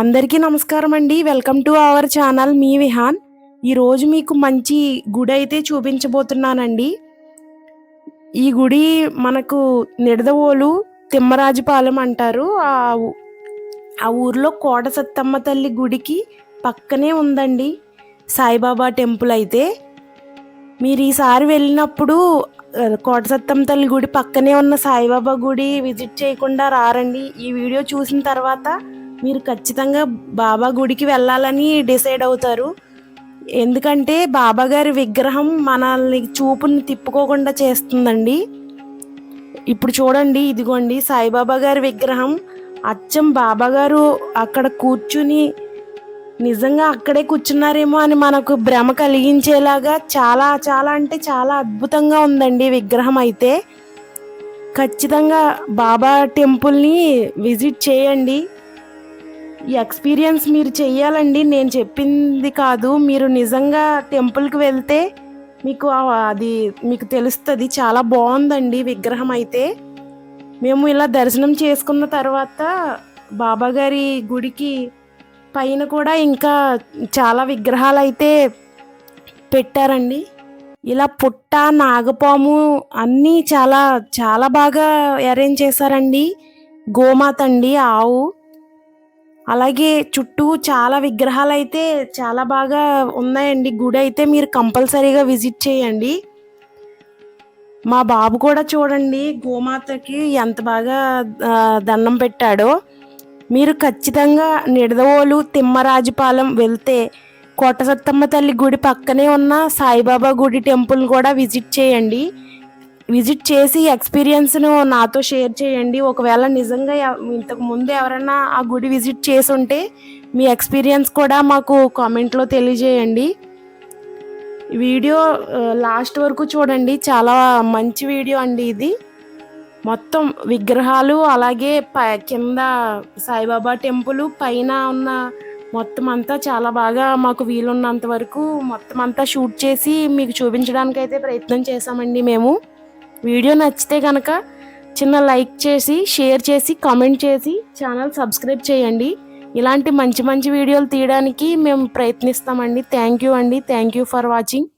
అందరికీ నమస్కారం అండి. వెల్కమ్ టు అవర్ ఛానల్ మీ విహాన్. ఈరోజు మీకు మంచి గుడి అయితే చూపించబోతున్నానండి. ఈ గుడి మనకు నిడదవోలు తిమ్మరాజుపాలెం అంటారు. ఆ ఆ ఊర్లో కోట సత్తమ్మ తల్లి గుడికి పక్కనే ఉందండి సాయిబాబా టెంపుల్ అయితే. మీరు ఈసారి వెళ్ళినప్పుడు కోట సత్తమ్మ తల్లి గుడి పక్కనే ఉన్న సాయిబాబా గుడి విజిట్ చేయకుండా రారండి. ఈ వీడియో చూసిన తర్వాత మీరు ఖచ్చితంగా బాబా గుడికి వెళ్ళాలని డిసైడ్ అవుతారు. ఎందుకంటే బాబా గారి విగ్రహం మనల్ని చూపుని తిప్పుకోకుండా చేస్తుందండి. ఇప్పుడు చూడండి ఇదిగోండి సాయిబాబా గారి విగ్రహం. అచ్చం బాబా గారు అక్కడ కూర్చుని నిజంగా అక్కడే కూర్చున్నారేమో అని మనకు భ్రమ కలిగించేలాగా చాలా చాలా అంటే చాలా అద్భుతంగా ఉందండి విగ్రహం అయితే. ఖచ్చితంగా బాబా టెంపుల్ని విజిట్ చేయండి. ఎక్స్పీరియన్స్ మీరు చెయ్యాలండి. నేను చెప్పింది కాదు. మీరు నిజంగా టెంపుల్కి వెళ్తే మీకు అది మీకు తెలుస్తుంది. చాలా బాగుందండి విగ్రహం అయితే. మేము ఇలా దర్శనం చేసుకున్న తర్వాత బాబాగారి గుడికి పైన కూడా ఇంకా చాలా విగ్రహాలు అయితే పెట్టారండి. ఇలా పుట్ట నాగపాము అన్నీ చాలా చాలా బాగా అరేంజ్ చేశారండి. గోమాత అండి ఆవు. అలాగే చుట్టూ చాలా విగ్రహాలు అయితే చాలా బాగా ఉన్నాయండి. గుడి అయితే మీరు కంపల్సరీగా విజిట్ చేయండి. మా బాబు కూడా చూడండి గోమాతకి ఎంత బాగా దండం పెట్టాడో. మీరు ఖచ్చితంగా నిడదవోలు తిమ్మరాజుపాలెం వెళ్తే కోట సత్తమ్మ తల్లి గుడి పక్కనే ఉన్న సాయిబాబా గుడి టెంపుల్ కూడా విజిట్ చేయండి. విజిట్ చేసి ఎక్స్పీరియన్స్ను నాతో షేర్ చేయండి. ఒకవేళ నిజంగా ఇంతకు ముందు ఎవరైనా ఆ గుడి విజిట్ చేసి ఉంటే మీ ఎక్స్పీరియన్స్ కూడా మాకు కామెంట్లో తెలియజేయండి. వీడియో లాస్ట్ వరకు చూడండి. చాలా మంచి వీడియో అండి ఇది. మొత్తం విగ్రహాలు అలాగే ప కింద సాయిబాబా టెంపుల్ పైన ఉన్న మొత్తం అంతా చాలా బాగా మాకు వీలున్నంత వరకు మొత్తం అంతా షూట్ చేసి మీకు చూపించడానికి అయితే ప్రయత్నం చేశామండి మేము. వీడియో నచ్చితే కనుక చిన్న లైక్ చేసి షేర్ చేసి కామెంట్ చేసి ఛానల్ సబ్స్క్రైబ్ చేయండి. ఇలాంటి మంచి మంచి వీడియోలు తీయడానికి మేము ప్రయత్నిస్తామండి. థ్యాంక్ యూ అండి. Thank you for watching.